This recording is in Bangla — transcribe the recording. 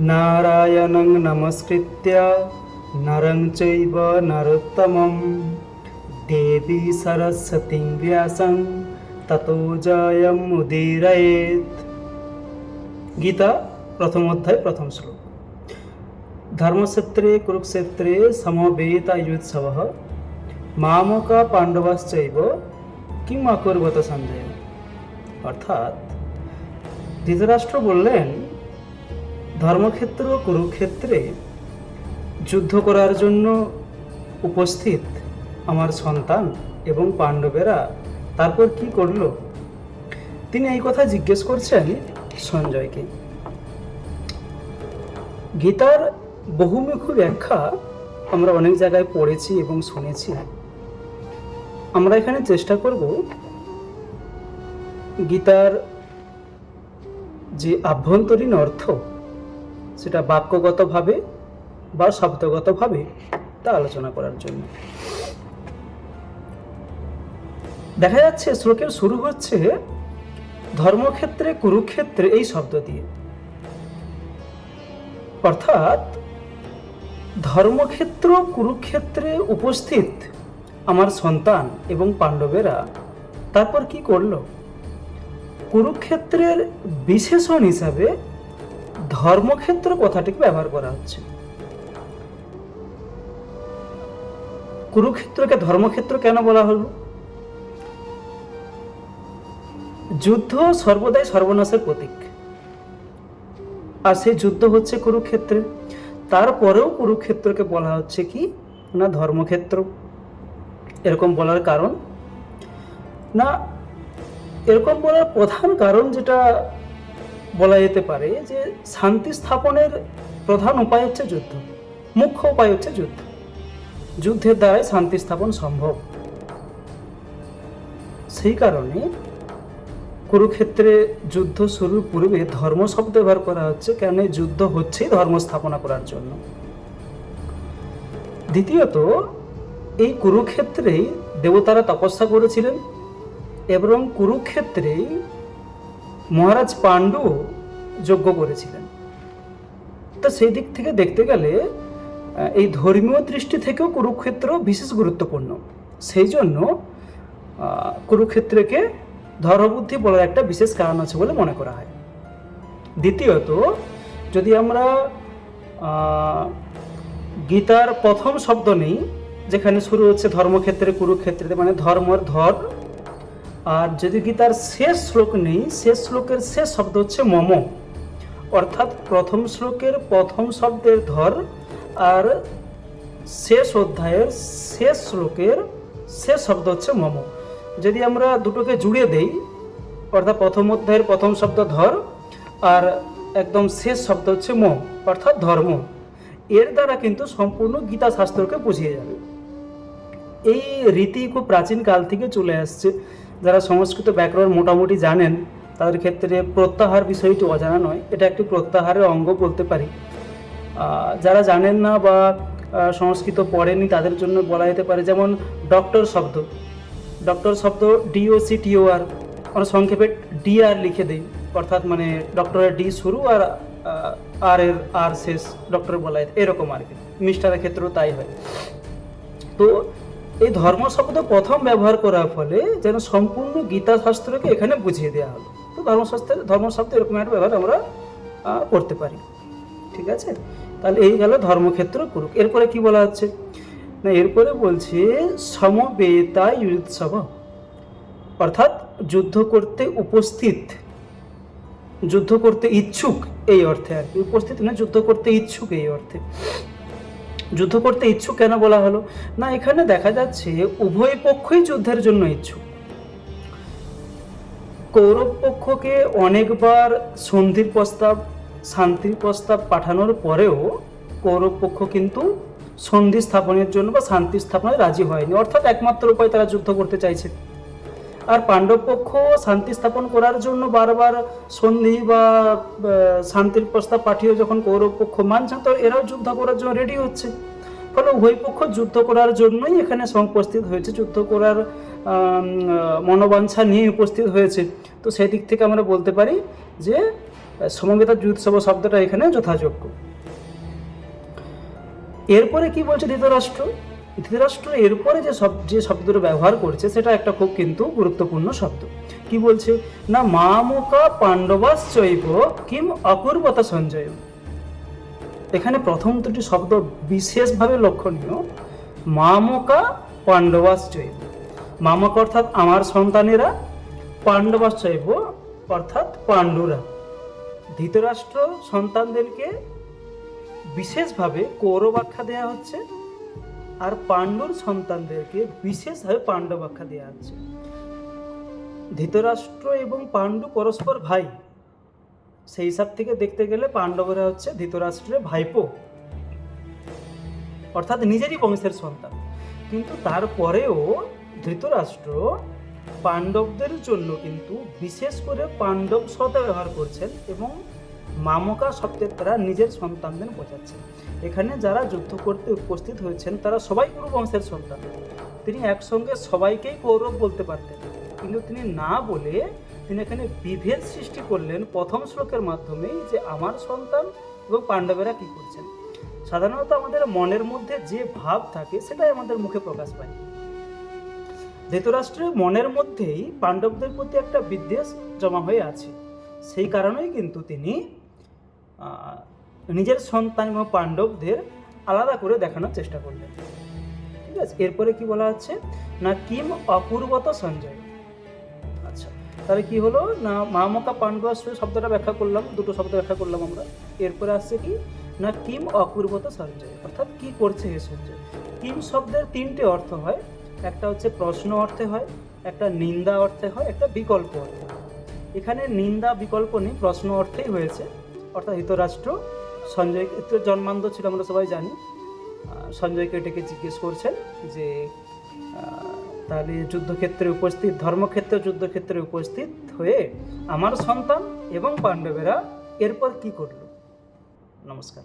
নারায়ণং নমস্কৃত্য নরং চৈব নরোত্তমম দেবী সরস্বতী ব্যাসং ততো জয়ম উদীরয়েত গীতা প্রথম অধ্যায় প্রথম শ্লোক ধর্মক্ষেত্রে কুরুক্ষেত্রে সমবেতায়ুৎসব মামকা পাণ্ডবাশ্চৈব কিং অকুর্বত সঞ্জয় অর্থাৎ ধৃতরাষ্ট্র বললেন ধর্মক্ষেত্র কুরুক্ষেত্রে যুদ্ধ করার জন্য উপস্থিত আমার সন্তান এবং পাণ্ডবেরা তারপর কি করল? তিনি এই কথা জিজ্ঞেস করছেন সঞ্জয়কে। গীতার বহুমুখী ব্যাখ্যা আমরা অনেক জায়গায় পড়েছি এবং শুনেছি। আমরা এখানে চেষ্টা করব গীতার যে আভ্যন্তরীণ অর্থ সেটা বাক্যগতভাবে বা শব্দগতভাবে তা আলোচনা করার জন্য। দেখা যাচ্ছে শ্লোকের শুরু হচ্ছে, ধর্মক্ষেত্রে, কুরুক্ষেত্রে এই শব্দ দিয়ে। অর্থাৎ, ধর্মক্ষেত্র, কুরুক্ষেত্রে উপস্থিত আমার সন্তান এবং পাণ্ডবেরা, তারপর কি করল? কুরুক্ষেত্রের বিশেষণ হিসাবে ধর্মক্ষেত্র কথাটিকে ব্যবহার করা হচ্ছে। কুরুক্ষেত্রকে ধর্মক্ষেত্র কেন বলা হলো? যুদ্ধ সর্বদাই সর্বনাশের প্রতীক। আর সেই যুদ্ধ হচ্ছে কুরুক্ষেত্রে। তারপরেও কুরুক্ষেত্রকে বলা হচ্ছে কি? না ধর্মক্ষেত্র। এরকম বলার কারণ? না, এরকম বলার প্রধান কারণ যেটা বলা যেতে পারে যে শান্তি স্থাপনের প্রধান উপায় হচ্ছে যুদ্ধ, মুখ্য উপায় হচ্ছে যুদ্ধ। যুদ্ধের দ্বারাই শান্তি স্থাপন সম্ভব। সেই কারণে কুরুক্ষেত্রে যুদ্ধ শুরুর পূর্বে ধর্ম শব্দ ব্যবহার করা হচ্ছে, কেন যুদ্ধ হচ্ছেই ধর্ম স্থাপনা করার জন্য। দ্বিতীয়ত, এই কুরুক্ষেত্রেই দেবতারা তপস্যা করেছিলেন এবং কুরুক্ষেত্রেই মহারাজ পাণ্ডু যজ্ঞ করেছিলেন। তো সেই দিক থেকে দেখতে গেলে এই ধর্মীয় দৃষ্টি থেকেও কুরুক্ষেত্র বিশেষ গুরুত্বপূর্ণ। সেই জন্য কুরুক্ষেত্রকে ধর্মবুদ্ধি বলার একটা বিশেষ কারণ আছে বলে মনে করা হয়। দ্বিতীয়ত, যদি আমরা গীতার প্রথম শব্দ নেই, যেখানে শুরু হচ্ছে ধর্মক্ষেত্রে কুরুক্ষেত্রে মানে ধর্মর ধর আর যদি গীতার শেষ শ্লোক নেই, শেষ শ্লোকের শেষ শব্দ হচ্ছে মম। অর্থাৎ প্রথম শ্লোকের প্রথম শব্দের ধর আর শেষ অধ্যায়ের শেষ শ্লোকের শেষ শব্দ হচ্ছে মম। যদি আমরা দুটোকে জুড়ে দেই, অর্থাৎ প্রথম অধ্যায়ের প্রথম শব্দ ধর আর একদম শেষ শব্দ হচ্ছে মম, অর্থাৎ ধর্ম, এর দ্বারা কিন্তু সম্পূর্ণ গীতা শাস্ত্রকে বুঝিয়ে যাবে। এই রীতি খুব প্রাচীন কাল থেকে চলে আসছে। যারা সংস্কৃত ব্যাকরণ মোটামুটি জানেন, তাদের ক্ষেত্রে প্রত্যাহার বিষয়টি অজানা নয়। এটা একটি প্রত্যাহারের অঙ্গ বলতে পারি। যারা জানেন না বা সংস্কৃত পড়েনি তাদের জন্য বলা যেতে পারে যেমন ডক্টর শব্দ। ডক্টর শব্দ ডিওসি টিওআর আমরা সংক্ষেপে ডিআর লিখে দিই। অর্থাৎ মানে ডক্টরের ডি শুরু আর আর এর আর শেষ, ডক্টর বলা এরকম আর কি। মিস্টারের ক্ষেত্রেও তাই হয়। তো এই ধর্ম শব্দ প্রথম ব্যবহার করার ফলে যেন সম্পূর্ণ গীতা শাস্ত্রকে এখানে বুঝিয়ে দেওয়া হলো। তো ধর্মশাস্ত্রের ধর্ম শব্দ এরকম একটা ব্যবহার আমরা করতে পারি। ঠিক আছে? তাহলে এই গেল ধর্মক্ষেত্র কুরুক এরপরে কি বলা হচ্ছে? না, এরপরে বলছে, সমবেতা উৎসব অর্থাৎ যুদ্ধ করতে উপস্থিত, যুদ্ধ করতে ইচ্ছুক, এই অর্থে আর কি। উপস্থিত না যুদ্ধ করতে ইচ্ছুক, এই অর্থে। যুদ্ধ করতে ইচ্ছুক কেন বলা হলো? না, এখানে দেখা যাচ্ছে উভয় পক্ষই যুদ্ধের জন্য ইচ্ছুক। কৌরব পক্ষকে অনেকবার সন্ধির প্রস্তাব, শান্তির প্রস্তাব পাঠানোর পরেও কৌরব পক্ষ কিন্তু সন্ধি স্থাপনের জন্য বা শান্তি স্থাপনায় রাজি হয়নি। অর্থাৎ একমাত্র উপায় তারা যুদ্ধ করতে চাইছে। আর পাণ্ডব পক্ষ শান্তি স্থাপন করার জন্য বারবার সন্ধি বা শান্তির প্রস্তাব পাঠিয়ে যখন কৌরব পক্ষ মানছে, তো এরাও যুদ্ধ করার জন্য রেডি হচ্ছে। ফলে উভয় পক্ষ যুদ্ধ করার জন্যই এখানে উপস্থিত হয়েছে। যুদ্ধ করার মনোবাঞ্ছা নিয়ে উপস্থিত হয়েছে। তো সেই দিক থেকে আমরা বলতে পারি যে, সমবেত যুৎসব শব্দটা এখানে যথাযোগ্য। এরপরে কি বলছে ধৃতরাষ্ট্র? ধৃতরাষ্ট্র এরপরে যে শব্দ যে শব্দটা ব্যবহার করছে, সেটা একটা খুব কিন্তু গুরুত্বপূর্ণ শব্দ। কি বলছে? না মামুকা পাণ্ডবাশ্চৈব কিম অপূর্বতা সঞ্জয়। এখানে প্রথম দুটি শব্দ বিশেষভাবে লক্ষণীয়। মামকা পাণ্ডবাশ্চৈব। মামক অর্থাৎ আমার সন্তানেরা, পাণ্ডবাশ্চৈব অর্থাৎ পাণ্ডুরা। ধৃতরাষ্ট্র সন্তানদেরকে বিশেষভাবে কৌরব আখ্যা দেওয়া হচ্ছে। আর পাণ্ডুর সন্তানদেরকে বিশেষভাবে পাণ্ডব আখ্যা দেওয়া হচ্ছে ধৃতরাষ্ট্র এবং পাণ্ডু পরস্পর ভাই। সেই হিসাব থেকে দেখতে গেলে পাণ্ডবরা হচ্ছে ধৃতরাষ্ট্রের ভাইপো। অর্থাৎ নিজেরই বংশের সন্তান। কিন্তু তারপরেও ধৃতরাষ্ট্র পাণ্ডবদের জন্য কিন্তু বিশেষ করে পাণ্ডব শব্দ ব্যবহার করছেন এবং মামকা শব্দের তারা নিজের সন্তানদের বোঝাচ্ছেন এখানে যারা যুদ্ধ করতে উপস্থিত হয়েছেন, তারা সবাই পুরো বংশের সন্তান। তিনি একসঙ্গে সবাইকেই কৌরব বলতে পারতেন। কিন্তু তিনি না বলে তিনি এখানে বিভেদ সৃষ্টি করলেন প্রথম শ্লোকের মাধ্যমেই যে আমার সন্তান এবং পাণ্ডবেরা কি করছেন। সাধারণত আমাদের মনের মধ্যে যে ভাব থাকে, সেটাই আমাদের মুখে প্রকাশ পায়। ধৃতরাষ্ট্রের মনের মধ্যেই পাণ্ডবদের প্রতি একটা বিদ্বেষ জমা হয়ে আছে। সেই কারণেই কিন্তু তিনি নিজের সন্তান এবং পাণ্ডবদের আলাদা করে দেখানোর চেষ্টা করলেন। ঠিক আছে? এরপরে কি বলা হচ্ছে না কিম অপূর্বত সঞ্জয়। আচ্ছা তাহলে কি হলো? না মামকা পাণ্ডবাশ্র শব্দটা ব্যাখ্যা করলাম, দুটো শব্দ ব্যাখ্যা করলাম আমরা। এরপরে আসছে কি? না কিম অপূর্বত সঞ্জয়। অর্থাৎ কি করছে হে সঞ্জয়? কিম শব্দের তিনটে অর্থ হয়। একটা হচ্ছে প্রশ্ন অর্থে হয়, একটা নিন্দা অর্থে হয়, একটা বিকল্প অর্থে হয়। এখানে নিন্দা বিকল্প নেই, প্রশ্ন অর্থেই হয়েছে। অর্থাৎ হিতরাষ্ট্র, সঞ্জয় জন্মান্ধ ছিল, আমরা সবাই জানি। সঞ্জয়কে ডেকে জিজ্ঞেস করছেন যে তাহলে যুদ্ধক্ষেত্রে উপস্থিত, ধর্মক্ষেত্রে যুদ্ধক্ষেত্রে উপস্থিত হয়ে আমার সন্তান এবং পাণ্ডবেরা এরপর কি করল? নমস্কার।